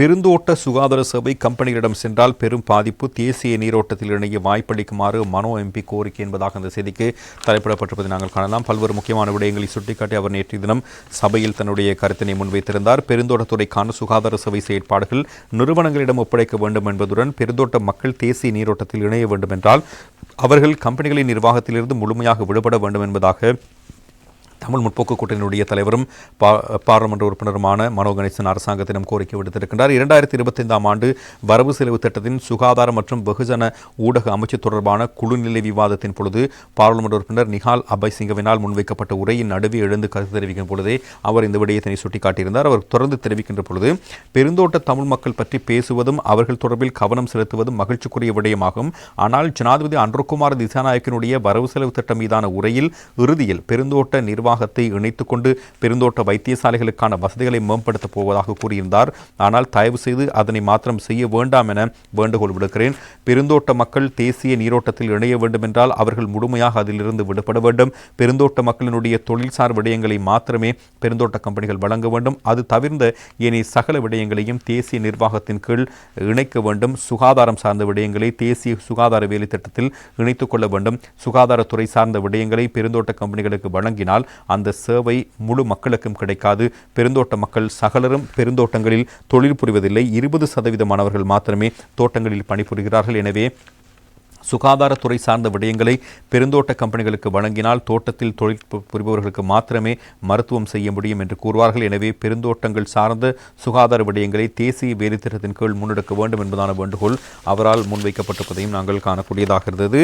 பெருந்தோட்ட சுகாதார சேவை கம்பெனிகளிடம் சென்றால் பெரும் பாதிப்பு தேசிய நீரோட்டத்தில் இணைய வாய்ப்பளிக்குமாறு மனோ எம்பி கோரிக்கை என்பதாக அந்த செய்திக்கு தலைப்பிடப்பட்டிருப்பதை நாங்கள் காணலாம். பல்வேறு முக்கியமான விடயங்களை சுட்டிக்காட்டி அவர் நேற்றைய தினம் சபையில் தன்னுடைய கருத்தினை முன்வைத்திருந்தார். பெருந்தோட்டத்துறைக்கான சுகாதார சேவை செயற்பாடுகள் நிறுவனங்களிடம் ஒப்படைக்க வேண்டும் என்பதுடன் பெருந்தோட்ட மக்கள் தேசிய நீரோட்டத்தில் இணைய வேண்டும் என்றால் அவர்கள் கம்பெனிகளின் நிர்வாகத்திலிருந்து முழுமையாக விடுபட வேண்டும் என்பதாக தமிழ் முற்போக்கு கூட்டணியுடைய தலைவரும் பாராளுமன்ற உறுப்பினருமான மனோ கணேசன் அரசாங்கத்திடம் கோரிக்கை விடுத்திருக்கின்றார். இரண்டாயிரத்தி இருபத்தைந்தாம் ஆண்டு வரவு செலவு திட்டத்தின் சுகாதார மற்றும் வெகுஜன ஊடக அமைச்சு தொடர்பான குழுநிலை விவாதத்தின் பொழுது பாராளுமன்ற உறுப்பினர் நிஹால் அபய் சிங்கவினால் முன்வைக்கப்பட்ட உரையின் நடுவே எழுந்து கருத்து தெரிவிக்கும் பொழுதே அவர் இந்த விடயத்தினை சுட்டிக்காட்டியிருந்தார். அவர் தொடர்ந்து தெரிவிக்கின்ற பொழுது பெருந்தோட்ட தமிழ் மக்கள் பற்றி பேசுவதும் அவர்கள் தொடர்பில் கவனம் செலுத்துவதும் மகிழ்ச்சிக்குரிய விடயமாகும். ஆனால் ஜனாதிபதி அன்ருகுமார் திசாநாயக்கினுடைய வரவு செலவு திட்டம் மீதான உரையில் இறுதியில் பெருந்தோட்ட நிர்வாக நிர்வாகத்தை இணைத்துக் கொண்டு பெருந்தோட்ட வைத்தியசாலைகளுக்கான வசதிகளை மேம்படுத்தப் போவதாக கூறியிருந்தார். ஆனால் தயவு செய்து அதனை மாத்திரம் செய்ய வேண்டாம் என வேண்டுகோள் விடுக்கிறேன். பெருந்தோட்ட மக்கள் தேசிய நீரோட்டத்தில் இணைய வேண்டும் என்றால் அவர்கள் முழுமையாக அதிலிருந்து விடுபட வேண்டும். பெருந்தோட்ட மக்களினுடைய தொழில்சார் விடயங்களை மாத்திரமே பெருந்தோட்ட கம்பெனிகள் வழங்க வேண்டும். அது தவிர்ந்த ஏனைய சகல விடயங்களையும் தேசிய நிர்வாகத்தின் கீழ் இணைக்க வேண்டும். சுகாதாரம் சார்ந்த விடயங்களை தேசிய சுகாதார வேலை திட்டத்தில் இணைத்துக் கொள்ள வேண்டும். சுகாதாரத்துறை சார்ந்த விடயங்களை பெருந்தோட்ட கம்பெனிகளுக்கு வழங்கினால் அந்த சேவை முழு மக்களுக்கும் கிடைக்காது. பெருந்தோட்ட மக்கள் சகலரும் பெருந்தோட்டங்களில் தொழில் புரிவதில்லை. இருபது சதவீதமானவர்கள் மாத்திரமே தோட்டங்களில் பணிபுரிகிறார்கள். எனவே சுகாதாரத்துறை சார்ந்த விடயங்களை பெருந்தோட்ட கம்பெனிகளுக்கு வழங்கினால் தோட்டத்தில் தொழில் புரிபவர்களுக்கு மாத்திரமே மருத்துவம் செய்ய முடியும் என்று கூறுவார்கள். எனவே பெருந்தோட்டங்கள் சார்ந்த சுகாதார விடயங்களை தேசிய வேலைத்திட்டத்தின் கீழ் முன்னெடுக்க வேண்டும் என்பதான வேண்டுகோள் அவரால் முன்வைக்கப்பட்டிருப்பதையும் நாங்கள் காணக்கூடியதாக இருந்தது.